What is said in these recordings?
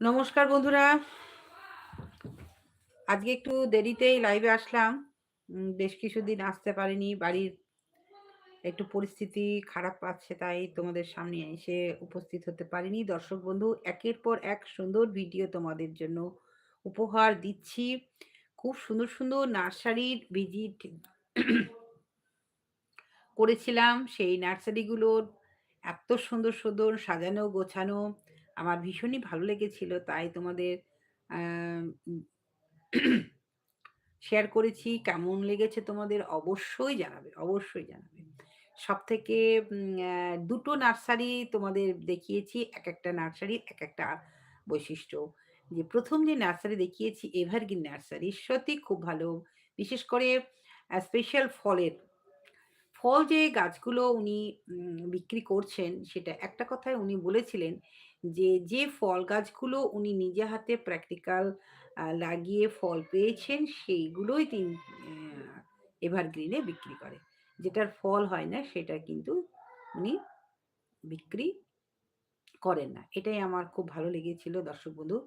নমস্কার বন্ধুরা। আজকে একটু দেরিতেই লাইভে আসলাম। বেশ কিছুদিন আসতে পারিনি। বাড়ির একটু পরিস্থিতি খারাপ পাচ্ছে তাই তোমাদের সামনে এসে উপস্থিত হতে পারিনি। দর্শক বন্ধু, একের পর এক সুন্দর ভিডিও তোমাদের জন্য উপহার দিচ্ছি। খুব সুন্দর সুন্দর নার্সারির ভিজিট করেছিলাম। সেই নার্সারিগুলোর এত সুন্দর সুন্দর সাজানো, গোছানো। আমার ভীষণই ভালো লেগেছিল, তাই তোমাদের শেয়ার করেছি। কেমন লেগেছে তোমাদের অবশ্যই জানাবে অবশ্যই জানাবে। সব থেকে দুটো নার্সারি তোমাদের দেখিয়েছি এক একটা নার্সারি এক একটা বৈশিষ্ট্য। যে প্রথম যে নার্সারি দেখিয়েছি, এভারগ্রিন নার্সারি সত্যি খুব ভালো। বিশেষ করে স্পেশাল ফলের ফল যে গাছগুলো উনি বিক্রি করছেন, সেটা একটা কথায় উনি বলেছিলেন যে যে ফল গাছগুলো উনি নিজে হাতে প্র্যাকটিক্যাল লাগিয়ে ফল পেয়েছেন, সেইগুলোই তিনি এভারগ্রিনে বিক্রি করে। যেটার ফল হয় না, সেটা কিন্তু উনি বিক্রি করেন না। এটাই আমার খুব ভালো লেগেছিল, দর্শক বন্ধু।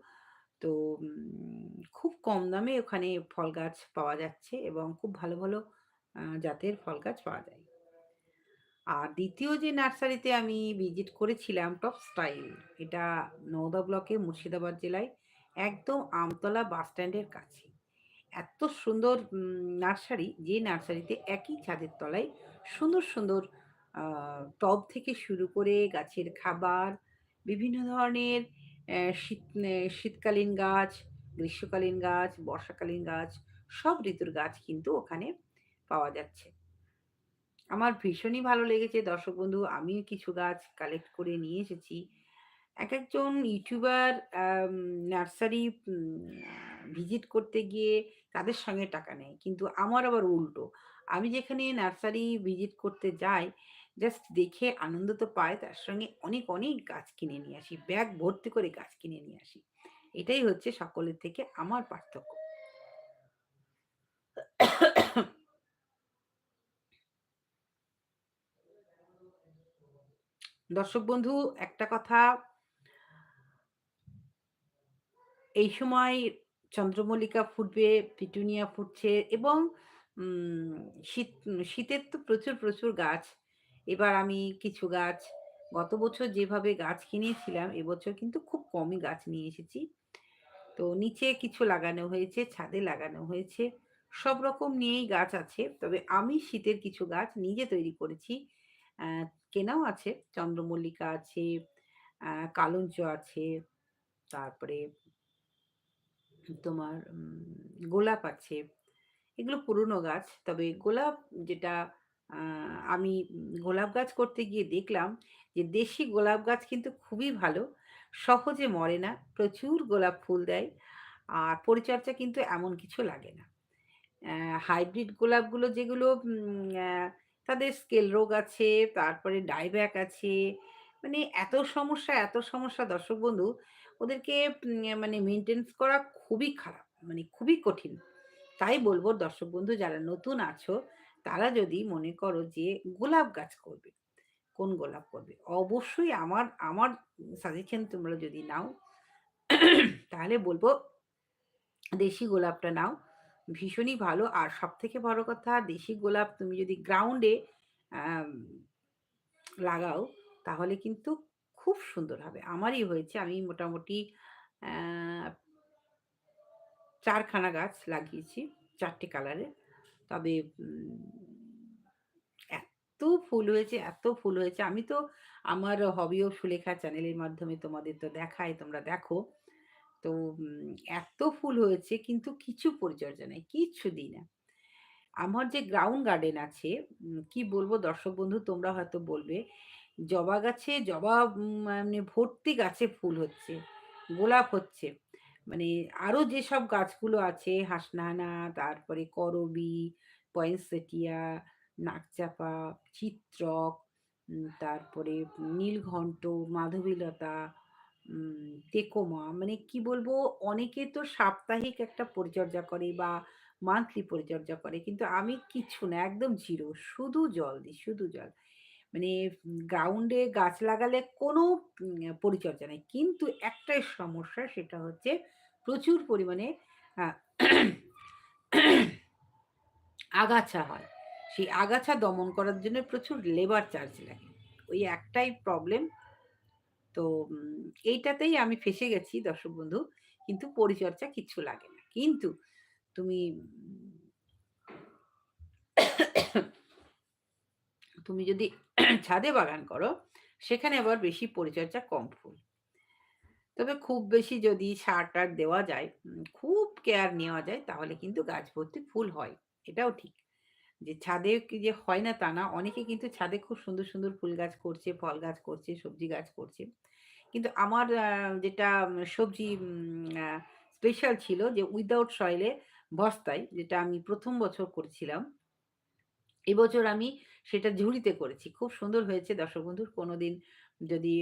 তো খুব কম দামে ওখানে ফল গাছ পাওয়া যাচ্ছে এবং খুব ভালো ভালো জাতের ফল গাছ পাওয়া যায়। আর দ্বিতীয় যে নার্সারিতে আমি ভিজিট করেছিলাম টপ স্টাইল, এটা নওদা ব্লকে মুর্শিদাবাদ জেলায়, একদম আমতলা বাস স্ট্যান্ডের কাছে। এত সুন্দর নার্সারি, যে নার্সারিতে একই ছাদের তলায় সুন্দর সুন্দর টব থেকে শুরু করে গাছের খাবার, বিভিন্ন ধরনের শীত শীতকালীন গাছ, গ্রীষ্মকালীন গাছ, বর্ষাকালীন গাছ, সব ঋতুর গাছ কিন্তু ওখানে পাওয়া যাচ্ছে। আমার ভীষণই ভালো লেগেছে। দর্শক বন্ধু, আমিও কিছু গাছ কালেক্ট করে নিয়ে এসেছি। এক একজন ইউটিউবার নার্সারি ভিজিট করতে গিয়ে তাদের সঙ্গে টাকা নেয়। কিন্তু আমার আবার উল্টো। আমি যেখানে নার্সারি ভিজিট করতে যাই জাস্ট দেখে আনন্দ তো পাই তার সঙ্গে অনেক অনেক গাছ কিনে নিয়ে আসি। ব্যাগ ভর্তি করে গাছ কিনে নিয়ে আসি। এটাই হচ্ছে সকলের থেকে আমার পার্থক্য। দর্শক বন্ধু, একটা কথা। এই সময় চন্দ্রমল্লিকা ফুটবে, পিটুনিয়া ফুটছে এবং শীত, শীতের তো প্রচুর প্রচুর গাছ। এবার আমি কিছু গাছ, গত বছর যেভাবে গাছ কিনেছিলাম, এবছর কিন্তু খুব কমই গাছ নিয়ে এসেছি। তো নিচে কিছু লাগানো হয়েছে, ছাদে লাগানো হয়েছে, সব রকম নিয়েই গাছ আছে। তবে আমি শীতের কিছু গাছ নিজে তৈরি করেছি। কেনাও আছে। চন্দ্রমল্লিকা আছে কালঞ্চ আছে, তারপরে তোমার গোলাপ আছে। এগুলো পুরনো গাছ, তবে গোলাপ যেটা আমি গোলাপ গাছ করতে গিয়ে দেখলাম যে দেশি গোলাপ গাছ কিন্তু খুবই ভালো, সহজে মরে না, প্রচুর গোলাপ ফুল দেয়, আর পরিচর্যা কিন্তু এমন কিছু লাগে না। হাইব্রিড গোলাপগুলো যেগুলো তাদের স্কেল রোগ আছে, তারপরে ডাইব্যাক আছে মানে এত সমস্যা এত সমস্যা দর্শক বন্ধু, ওদেরকে মানে মেনটেন্স করা খুবই খারাপ মানে খুবই কঠিন। তাই বলব দর্শক বন্ধু, যারা নতুন আছো, তারা যদি মনে করো যে গোলাপ গাছ করবে, কোন গোলাপ করবে? অবশ্যই আমার আমার সাজেশন তোমরা যদি নাও, তাহলে বলব দেশি গোলাপটা নাও। ভীষণই ভালো। আর সব থেকে বড় কথা, দেশি গোলাপ তুমি যদি গ্রাউন্ডে লাগাও, তাহলে কিন্তু খুব সুন্দর হবে। আমারই হয়েছে। আমি মোটামুটি চারখানা গাছ লাগিয়েছি চারটে কালারের তবে এত ফুল হয়েছে, এত ফুল হয়েছে। আমি তো আমার হবি ও সুলেখা চ্যানেলের মাধ্যমে তোমাদের তো দেখাই তোমরা দেখো। তো এত ফুল হয়েছে কিন্তু কিছু পরিচর্যা নেই, কিচ্ছু দিই না। আমার যে গ্রাউন্ড গার্ডেন আছে কি বলব দর্শক বন্ধু তোমরা হয়তো বলবে, জবা গাছে, জবা মানে ভর্তি গাছে ফুল হচ্ছে, গোলাপ হচ্ছে। মানে আরও যেসব গাছগুলো আছে, হাসনাহানা, তারপরে করবি পয়েন্সেটিয়া নাকচাপা চিত্রক তারপরে নীলঘণ্ট মাধবীলতা টেকোমা মানে কি বলব অনেকে তো সাপ্তাহিক একটা পরিচর্যা করে বা মান্থলি পরিচর্যা করে, কিন্তু আমি কিছু না, একদম জিরো শুধু জল দিই, শুধু জল মানে গ্রাউন্ডে গাছ লাগালে কোনো পরিচর্যা নেই। কিন্তু একটাই সমস্যা, সেটা হচ্ছে প্রচুর পরিমাণে আগাছা হয়। সেই আগাছা দমন করার জন্য প্রচুর লেবার চার্জ লাগে। ওই একটাই প্রবলেম। তো এইটাতেই আমি ফেঁসে গেছি দর্শক বন্ধু। কিন্তু পরিচর্যা কিচ্ছু লাগে না। কিন্তু তুমি তুমি যদি ছাদে বাগান করো, সেখানে আবার বেশি পরিচর্যা কম ফুল। তবে খুব বেশি যদি সার-টার দেওয়া যায়, খুব কেয়ার নেওয়া যায় তাহলে কিন্তু গাছ ভর্তি ফুল হয়। এটাও ঠিক। যে ছাদে যে হয় না তা না। অনেকে কিন্তু ছাদে খুব সুন্দর, সুন্দর ফুল গাছ করছে, ফল গাছ করছে, সবজি গাছ করছে। কিন্তু আমার যেটা সবজি স্পেশাল ছিল যে উইথআউট সয়েলে বস্তায় যেটা আমি প্রথম বছর করেছিলাম। এবছর আমি সেটা ঝুড়িতে করেছি। খুব সুন্দর হয়েছে দর্শক বন্ধু। কোনদিন যদি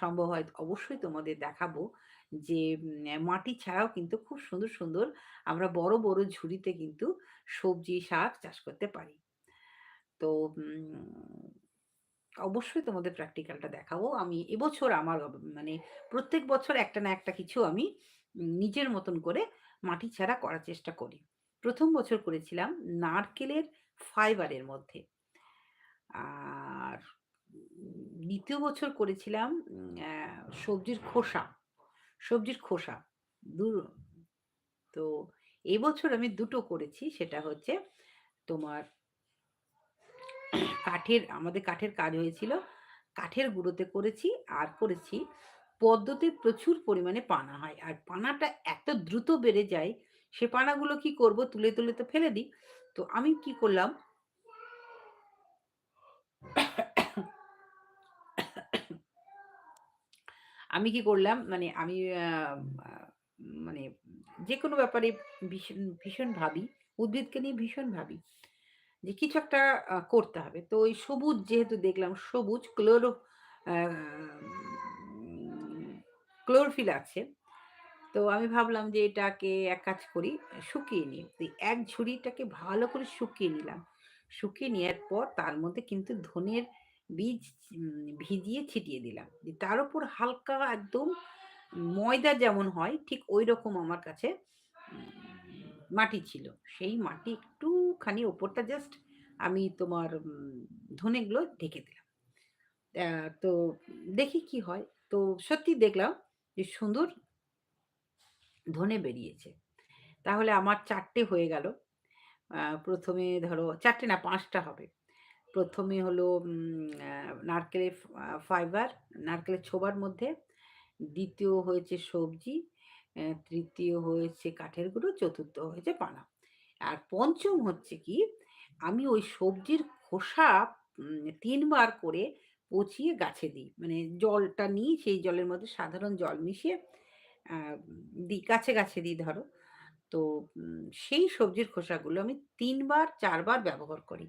সম্ভব হয় অবশ্যই তোমাদের দেখাবো যে মাটি ছাড়াও কিন্তু খুব সুন্দর, সুন্দর আমরা বড়, বড় ঝুড়িতে কিন্তু সবজি, শাক চাষ করতে পারি। তো অবশ্যই তোমাদের প্র্যাকটিক্যালটা দেখাবো। আমি এবছর আমার মানে প্রত্যেক বছর একটা না একটা কিছু আমি নিজের মতন করে মাটি ছাড়া করার চেষ্টা করি। প্রথম বছর করেছিলাম নারকেলের ফাইবারের মধ্যে। আর দ্বিতীয় বছর করেছিলাম সবজির খোসা, সবজির খোসা। দু তো এবছর আমি দুটো করেছি। সেটা হচ্ছে তোমার কাঠের আমাদের কাঠের কাজ হয়েছিল। কাঠের গুঁড়োতে করেছি আর করেছি পদ্মতে প্রচুর পরিমাণে পানা হয়। আর পানাটা এত দ্রুত বেড়ে যায়, সে পানাগুলো কি করব? তুলে, তুলে তো ফেলে দিই। তো আমি কি করলাম আমি কি করলাম মানে আমি মানে যে কোনো ব্যাপারে ভীষণ, ভীষণ ভাবি। উদ্ভিদকে নিয়ে ভীষণ ভাবি। যে কিছু একটা করতে হবে। তো ওই সবুজ যেহেতু দেখলাম সবুজ ক্লোরো ক্লোরফিল আছে। তো আমি ভাবলাম যে এটাকে এক কাজ করি, শুকিয়ে নিই। তো এক ঝুড়িটাকে ভালো করে শুকিয়ে নিলাম। শুকিয়ে নেওয়ার পর তার মধ্যে কিন্তু ধনের বীজ ভিজিয়ে ছিটিয়ে দিলাম। তার উপর হালকা একদম ময়দা যেমন হয়, ঠিক ওই রকম আমার কাছে মাটি ছিল। সেই মাটি একটুখানি ওপরটা জাস্ট আমি তোমার ধনেগুলো ঢেকে দিলাম। তো দেখি কি হয়। তো সত্যি দেখলাম যে সুন্দর ধনে বেরিয়েছে। তাহলে আমার চারটে হয়ে গেল। প্রথমে ধরো, চারটে না, পাঁচটা হবে। ১ম এ হলো নারকেলের ফাইবার, নারকেলের ছোবার মধ্যে। দ্বিতীয় হয়েছে সবজি, তৃতীয় হয়েছে কাঠের গুঁড়ো, ৪র্থ হয়েছে পানা। আর পঞ্চম হচ্ছে কি আমি ওই সবজির খোসা তিনবার করে পচিয়ে গাছে দিই। মানে জলটা নিই সেই জলের মধ্যে সাধারণ জল মিশিয়ে দিই গাছে, গাছে দিই ধরো। তো সেই সবজির খোসাগুলো আমি তিনবার চারবার ব্যবহার করি।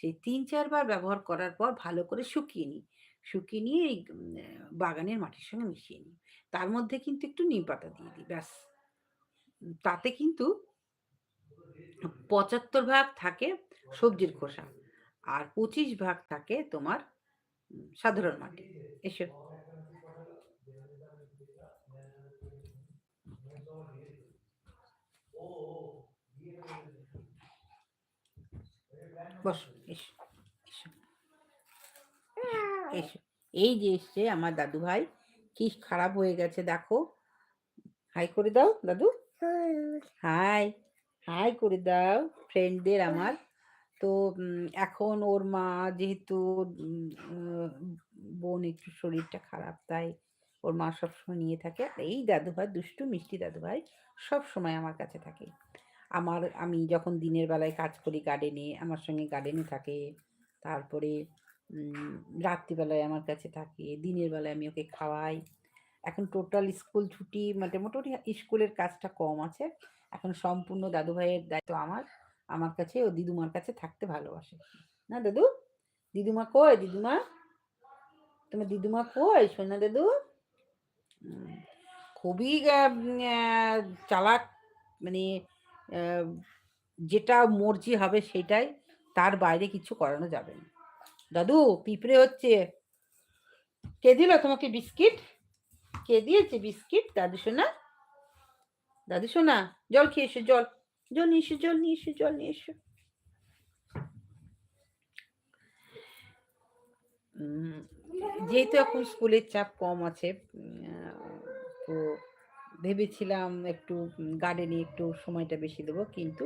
সেই তিন চারবার ব্যবহার করার পর ভালো করে শুকিয়ে নিই। শুকিয়ে নিয়ে এই বাগানের মাটির সঙ্গে মিশিয়ে নিই। তার মধ্যে কিন্তু একটু নিম পাতা দিয়ে দিই, ব্যাস। তাতে কিন্তু ৭৫ ভাগ থাকে সবজির খোসা। আর ২৫ ভাগ থাকে তোমার সাধারণ মাটি। এসো। বসো, এসো, এসো, এসো। এই যে এসছে আমার দাদুভাই। কি খারাপ হয়ে গেছে দেখো। হাই করে দাও দাদু। হাই, হাই করে দাও ফ্রেন্ডদের আমার। তো এখন ওর মা যেহেতু বোন একটু শরীরটা খারাপ তাই ওর মা সবসময় নিয়ে থাকে। এই দাদুভাই দুষ্টু মিষ্টি দাদু দাদুভাই সবসময় আমার কাছে থাকে। আমার আমি যখন দিনের বেলায় কাজ করি গার্ডেনে, আমার সঙ্গে গার্ডেনে থাকে। তারপরে রাত্রিবেলায় আমার কাছে থাকে। দিনের বেলায় আমি ওকে খাওয়াই। এখন টোটাল স্কুল ছুটি মানে মোটামুটি স্কুলের কাজটা কম আছে। এখন সম্পূর্ণ দাদুভাইয়ের দায়িত্ব আমার। আমার কাছে ও দিদুমার কাছে থাকতে ভালোবাসে। না দাদু? দিদুমা কই দিদুমা? তোমার দিদুমা কই সোনা দাদু? খুবই চালাক মানে যেটা মর্জি হবে সেটাই। তার বাইরে কিছু করানো যাবে না। দাদু, পিঁপড়ে হচ্ছে। কে দিল তোমাকে বিস্কিট? কে দিয়েছে বিস্কিট? দাদু সোনা? দাদু সোনা, জল খেয়ে এসো, জল। জল নিয়ে এসো, জল নিয়ে এসো, জল নিয়ে এসো। যেহেতু এখন স্কুলের চাপ কম আছে তো ভেবেছিলাম একটু গার্ডেনে একটু সময়টা বেশি দেবো, কিন্তু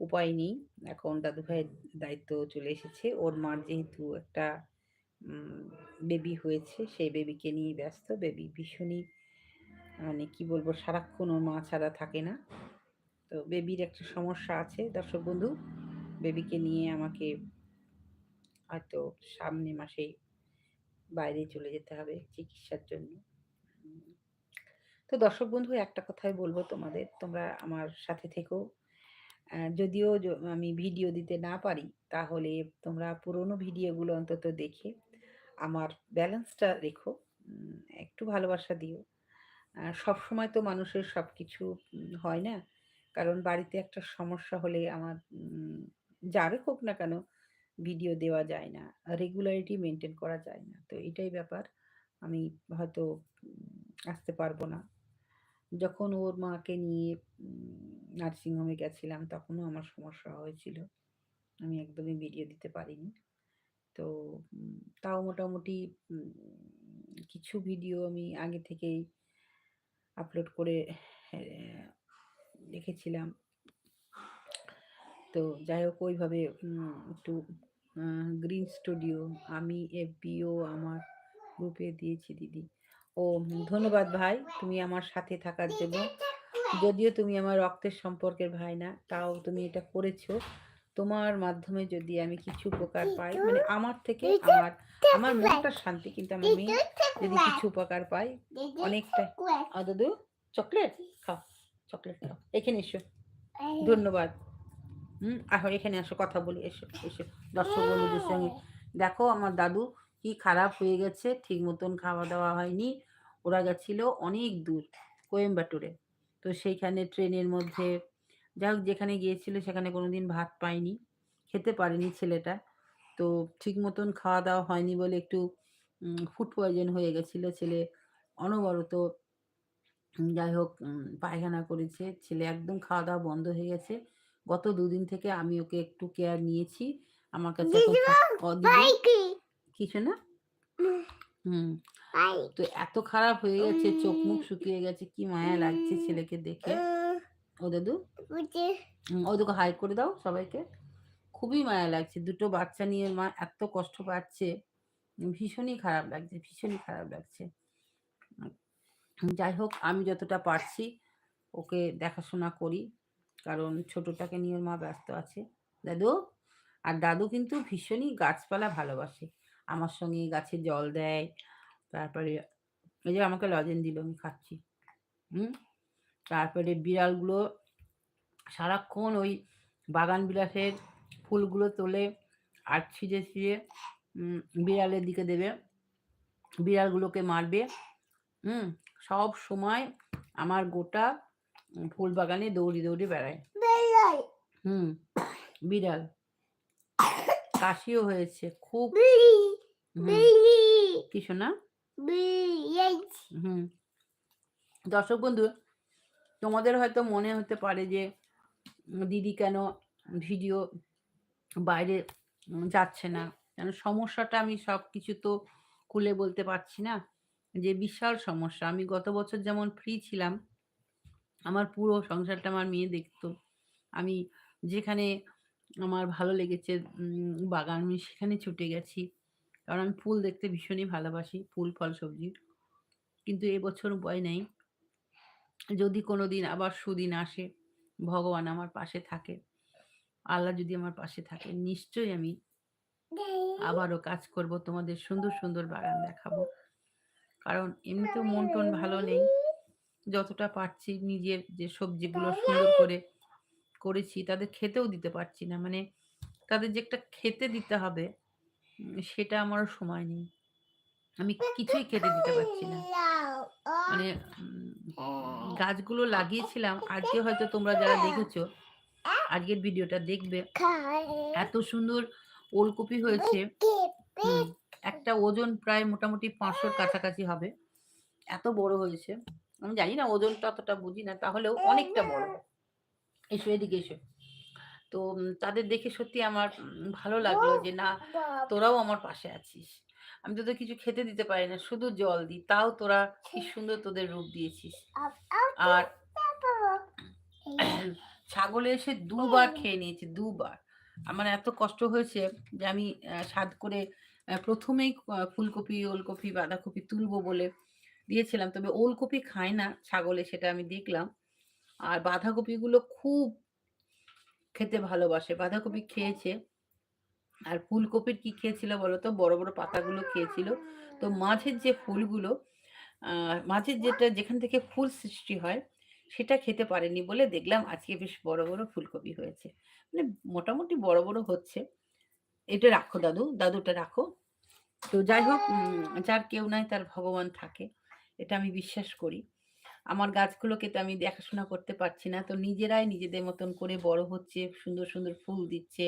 উপায় নেই। এখন দাদু ভাইয়ের দায়িত্ব চলে এসেছে। ওর মার যেহেতু একটা বেবি হয়েছে, সেই বেবিকে নিয়ে ব্যস্ত। বেবি ভীষণই মানে কি বলব, সারাক্ষণ ওর মা ছাড়া থাকে না। তো বেবির একটা সমস্যা আছে। দর্শক বন্ধু বেবিকে নিয়ে আমাকে হয়তো সামনে মাসেই বাইরে চলে যেতে হবে চিকিৎসার জন্য। তো দর্শক বন্ধু, একটা কথাই বলব তোমাদের। তোমরা আমার সাথে থেকো। যদিও আমি ভিডিও দিতে না পারি, তাহলে তোমরা পুরোনো ভিডিওগুলো অন্তত দেখে আমার ব্যালেন্সটা রেখো। একটু ভালোবাসা দিও। সব সময় তো মানুষের সব কিছু হয় না। কারণ বাড়িতে একটা সমস্যা হলে আমার যারে হোক না কেন ভিডিও দেওয়া যায় না, রেগুলারিটি মেনটেন করা যায় না। তো এটাই ব্যাপার। আমি হয়তো আসতে পারব না। যখন ওর মাকে নিয়ে নার্সিংহোমে গেছিলাম, তখনও আমার সমস্যা হয়েছিল। আমি একদমই ভিডিও দিতে পারিনি। তো তাও মোটামুটি কিছু ভিডিও আমি আগে থেকেই আপলোড করে রেখেছিলাম। তো যাই হোক, ওইভাবে একটু গ্রিন স্টুডিও, আমি, এফবিও, আমার গ্রুপে দিয়েছি দিদি। ও ধন্যবাদ ভাই তুমি আমার সাথে থাকার জন্য। যদিও তুমি আমার রক্তের সম্পর্কের ভাই না তাও তুমি এটা করেছ। তোমার মাধ্যমে যদি আমি কিছু উপকার পাই মানে আমার থেকে আমার আমার মনটা শান্তি কিন্তু আমার মেয়ে যদি কিছু উপকার পাই অনেকটা। দাদু চকলেট খাও চকলেট খাও। এখানে এসো। ধন্যবাদ। হুম আহ এখানে আসো কথা বলি এসো এসো। দর্শক বন্ধুদের সঙ্গে। দেখো আমার দাদু কি খারাপ হয়ে গেছে? ঠিক মতন খাওয়া দাওয়া হয়নি। ওরা গেছিল অনেক দূর কোয়েম্বাটুরে। তো সেইখানে ট্রেনের মধ্যে যাই হোক যেখানে গিয়েছিল সেখানে কোনোদিন ভাত পায়নি খেতে পারেনি ছেলেটা। তো ঠিক মতন খাওয়া দাওয়া হয়নি বলে একটু ফুড পয়জন হয়ে গেছিল ছেলে অনবরত। যাই হোক পায়খানা করেছে। ছেলে একদম খাওয়া দাওয়া বন্ধ হয়ে গেছে। গত দুদিন থেকে আমি ওকে একটু কেয়ার নিয়েছি। আমার কাছে কিছু না? হুম। তো এত খারাপ হয়ে গেছে চোখ মুখ শুকিয়ে গেছে কি মায়া লাগছে ছেলেকে দেখে। ও দাদু? ও দুকে হাই করে দাও সবাইকে। খুবই মায়া লাগছে দুটো বাচ্চা নিয়ে মা এত কষ্ট পাচ্ছে। ভীষণই খারাপ লাগছে ভীষণই খারাপ লাগছে। যাই হোক আমি যতটা পারছি ওকে দেখাশোনা করি কারণ ছোটটাকে নিয়ে মা ব্যস্ত আছে। দাদু? আর দাদু কিন্তু ভীষণই গাছপালা ভালোবাসে। আমার সঙ্গে গাছে জল দেয়। তারপরে এই যে আমাকে লজেন দিল আমি খাচ্ছি। হুম? তারপরে বিড়ালগুলো সারাক্ষণ ওই বাগান বিলাসের ফুলগুলো তোলে আর ছিঁড়ে ছিঁড়ে বিড়ালের দিকে দেবে। বিড়ালগুলোকে মারবে। হুম? সব সময় আমার গোটা ফুল বাগানে দৌড়ি দৌড়ি বেড়ায়। হুম? বিড়াল। কাশিও হয়েছে। খুব হুম, কিছু না হুম। দর্শক বন্ধু তোমাদের হয়তো মনে হতে পারে যে দিদি কেন ভিডিও বাইরে যাচ্ছে না? কেন সমস্যাটা আমি সব কিছু তো খুলে বলতে পারছি না? যে বিশাল সমস্যা। আমি গত বছর যেমন ফ্রি ছিলাম আমার পুরো সংসারটা আমার মেয়ে দেখতো। আমি যেখানে আমার ভালো লেগেছে বাগান আমি সেখানে ছুটে গেছি। কারণ আমি ফুল দেখতে ভীষণই ভালোবাসি, ফুল, ফল, সবজি। কিন্তু এবছর উপায় নেই। যদি কোনো দিন আবার সুদিন আসে, ভগবান আমার পাশে থাকে। আল্লাহ যদি আমার পাশে থাকে, নিশ্চয়ই আমি আবারও কাজ করব, তোমাদের সুন্দর সুন্দর বাগান দেখাবো। কারণ এমনিতেও মন টন ভালো নেই। যতটা পারছি নিজের যে সবজিগুলো সুন্দর করে করেছি, তাদের খেতেও দিতে পারছি না। মানে তাদের যে একটা খেতে দিতে হবে সেটা আমার সময় নেই আমি কিছুই খেতে দিতে পারছি না মানে গাছগুলো লাগিয়েছিলাম আজকে হয়তো তোমরা যারা দেখেছ আজকের ভিডিওটা দেখবে এত সুন্দর ওলকপি হয়েছে একটা ওজন প্রায় মোটামুটি পাঁচশোর কাছাকাছি হবে। এত বড় হয়েছে। আমি জানি না ওজনটা অতটা বুঝি না। তাহলেও অনেকটা বড়। এসো এদিকে এসো। তো তাদের দেখে সত্যি আমার ভালো লাগল যে না তোরাও আমার পাশে আছিস। আমি তোদের কিছু খেতে দিতে পারি না। শুধু জল দিই। তাও তোরা কি সুন্দর তোদের রূপ দিয়েছিস। আর ছাগলে এসে দুবার খেয়ে নিয়েছে, দুবার। আমার এত কষ্ট হয়েছে যে আমি স্বাদ করে অ্যা ১ম এই আ ফুলকপি, ওলকপি, বাঁধাকপি তুলবো বলে দিয়েছিলাম। তবে ওলকপি খায় না ছাগলে সেটা আমি দেখলাম। আর বাঁধাকপিগুলো খুব খেতে ভালোবাসে। বাঁধাকপি খেয়েছে। আর ফুলকপির কি খেয়েছিল বলো তো? বড়, বড় পাতাগুলো খেয়েছিল। তো মাঝের যে ফুলগুলো মাঝের যেটা যেখান থেকে ফুল সৃষ্টি হয় সেটা খেতে পারেনি বলে দেখলাম আজকে বেশ বড়, বড় ফুলকপি হয়েছে। মানে মোটামুটি বড়, বড় হচ্ছে। এটা রাখো দাদু, দাদুটা রাখো। তো যাই হোক যার কেউ নাই তার ভগবান থাকে। এটা আমি বিশ্বাস করি। আমার গাছগুলোকে তো আমি দেখাশোনা করতে পারছি না। তো নিজেরাই নিজেদের মতন করে বড় হচ্ছে, সুন্দর, সুন্দর ফুল দিচ্ছে।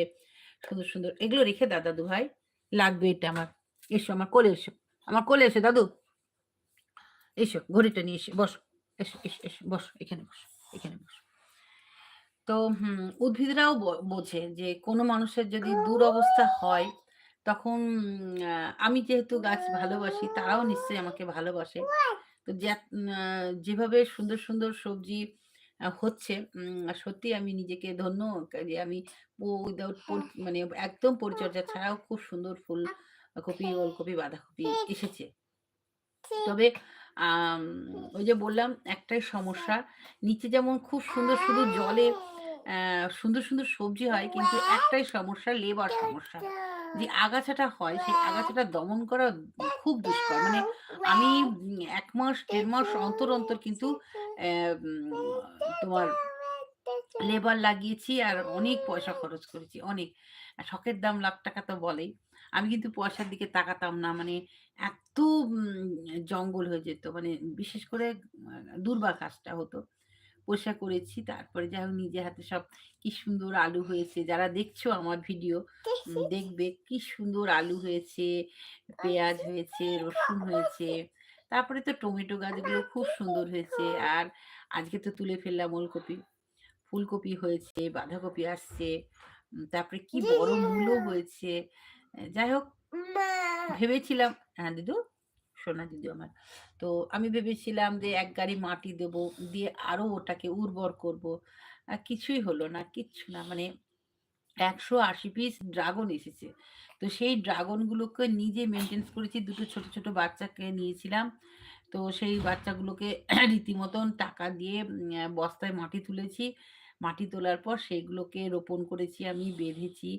সুন্দর, সুন্দর এগুলো রেখে দাও দাদু ভাই। লাগবে এটা আমার। এসো আমার কোলে এসো। আমার কোলে এসো দাদু। এসো ঘড়িটা নিয়ে এসো। বসো। এসো, এসো, এসো। বসো। এখানে বসো। এখানে বসো। তো উদ্ভিদরাও বোঝে যে কোনো মানুষের যদি দুরবস্থা হয় তখন আমি যেহেতু গাছ ভালোবাসি তারাও নিশ্চয়ই আমাকে ভালোবাসে। তো যেভাবে সুন্দর, সুন্দর সবজি হচ্ছে উম সত্যিই আমি নিজেকে ধন্য যে আমি উইথআউট পর মানে একদম পরিচর্যা ছাড়াও খুব সুন্দর ফুল কপি, ওলকপি, বাঁধাকপি এসেছে। তবে ওই যে বললাম একটাই সমস্যা। নিচে যেমন খুব সুন্দর শুধু জলে অ্যা সুন্দর, সুন্দর সবজি হয় কিন্তু একটাই সমস্যা লেবার সমস্যা। যে আগাছাটা হয় সেই আগাছাটা দমন করা খুব দুষ্কর। মানে আমি এক মাস দেড় মাস অন্তর, অন্তর কিন্তু তোমার লেবার লাগিয়েছি আর অনেক পয়সা খরচ করেছি, অনেক। শখের দাম লাখ টাকা তো বলেই। আমি কিন্তু পয়সার দিকে তাকাতাম না। মানে এত জঙ্গল হয়ে যেত। মানে বিশেষ করে দুর্বা ঘাসটা হতো। পরিষ্কার করেছি। তারপরে যাই হোক নিজে হাতে সব কি সুন্দর আলু হয়েছে। যারা দেখছ আমার ভিডিও দেখবে কি সুন্দর আলু হয়েছে, পেঁয়াজ হয়েছে, রসুন হয়েছে। তারপরে তো টমেটো গাছগুলো খুব সুন্দর হয়েছে। আর আজকে তো তুলে ফেললাম ওলকপি। ফুলকপি হয়েছে, বাঁধাকপি আসছে। তারপরে কি বড় মূলো হয়েছে। যাই হোক ভেবেছিলাম হ্যাঁ, দিদু? সোনা দিদু আমার। তো আমি ভেবেছিলাম যে এক গাড়ি মাটি দেব, দিয়ে আরও ওটাকে উর্বর করব। কিছুই হলো না, কিচ্ছু না। মানে ১৮০ পিস ড্রাগন এসেছে। তো সেই ড্রাগনগুলোকে নিজে মেনটেন্স করেছি। দুটো ছোট, ছোট বাচ্চাকে নিয়েছিলাম। তো সেই বাচ্চাগুলোকে রীতিমতন টাকা দিয়ে বস্তায় মাটি তুলেছি। মাটি তোলার পর সেগুলোকে রোপণ করেছি আমি, বেঁধেছি।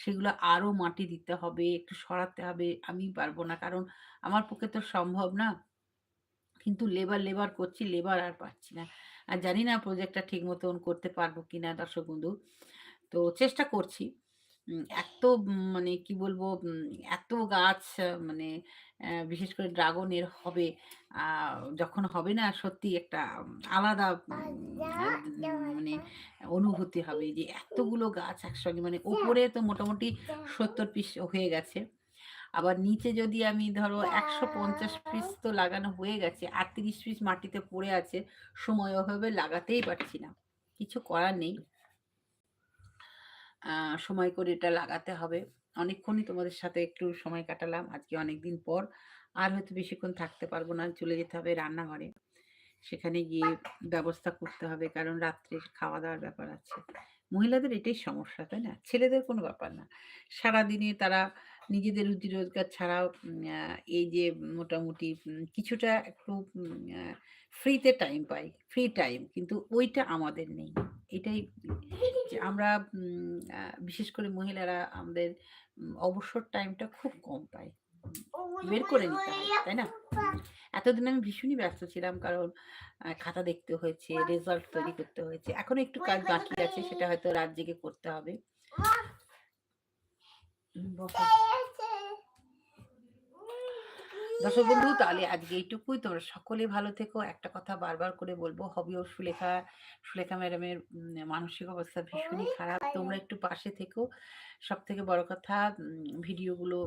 সেগুলো আরও মাটি দিতে হবে, একটু সরাতে হবে। আমি পারব না। কারণ আমার পক্ষে তো সম্ভব না। কিন্তু লেবার, লেবার করছি, লেবার আর পাচ্ছি না। আর জানি না প্রজেক্টটা ঠিক মতন করতে পারব কি না দর্শক বন্ধু। তো চেষ্টা করছি। এত মানে কি বলব এত গাছ মানে বিশেষ করে ড্রাগনের হবে। যখন হবে না সত্যি একটা আলাদা মানে অনুভূতি হবে যে এতগুলো গাছ একসঙ্গে মানে উপরে তো মোটামুটি ৭০ পিস হয়ে গেছে। আবার নিচে যদি আমি ধরো ১৫০ পিস তো লাগানো হয়ে গেছে। আর ৩০ পিস মাটিতে পড়ে আছে। সময় অভাবে লাগাতেই পারছি না। কিছু করার নেই। সময় করে এটা লাগাতে হবে। অনেকক্ষণই তোমাদের সাথে একটু সময় কাটালাম। আজকে অনেকদিন পর। আর হয়তো বেশিক্ষণ থাকতে পারব না। চলে যেতে হবে রান্নাঘরে। সেখানে গিয়ে ব্যবস্থা করতে হবে। কারণ রাত্রে খাওয়া-দাওয়ার ব্যাপার আছে। মহিলাদের এটাই সমস্যা, তাই না? ছেলেদের কোনো ব্যাপার না। সারাদিনে তারা নিজেদের রুজি রোজগার ছাড়াও এই যে মোটামুটি কিছুটা একটু ফ্রিতে টাইম পাই। Free time. কিন্তু ওইটা আমাদের নেই। এটাই যে আমরা বিশেষ করে মহিলারা আমাদের অবসর টাইমটা খুব কম পাই। বের করে নিতে হয়, তাই না? এতদিন আমি ভীষণই ব্যস্ত ছিলাম কারণ খাতা দেখতে হয়েছে, রেজাল্ট তৈরি করতে হয়েছে। এখনও একটু কাজ বাকি আছে সেটা হয়তো রাত জেগে করতে হবে। দর্শক বন্ধু তাহলে আজকে এইটুকুই। তোমরা সকলে ভালো থেকো। একটা কথা বারবার করে বলব হবি ও সুলেখা সুলেখা ম্যাডামের মানসিক অবস্থা ভীষণই খারাপ। তোমরা একটু পাশে থেকো। সব থেকে বড় কথা ভিডিওগুলো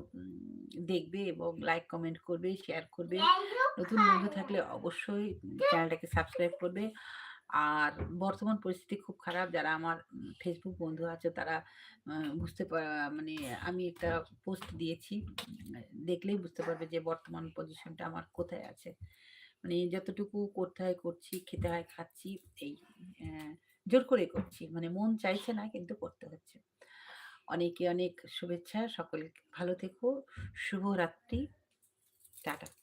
দেখবে এবং লাইক কমেন্ট করবে শেয়ার করবে। নতুন বন্ধু থাকলে অবশ্যই চ্যানেলটাকে সাবস্ক্রাইব করবে। আর বর্তমান পরিস্থিতি খুব খারাপ। যারা আমার ফেসবুক বন্ধু আছে, তারা বুঝতে মানে আমি একটা পোস্ট দিয়েছি। দেখলেই বুঝতে পারবে যে বর্তমান পজিশনটা আমার কোথায় আছে। মানে যতটুকু করতে হয় করছি, খেতে হয় খাচ্ছি, এই জোর করে করছি। মানে মন চাইছে না, কিন্তু করতে হচ্ছে। অনেকে অনেক শুভেচ্ছা সকলে ভালো থেকো, শুভরাত্রি, টাটা।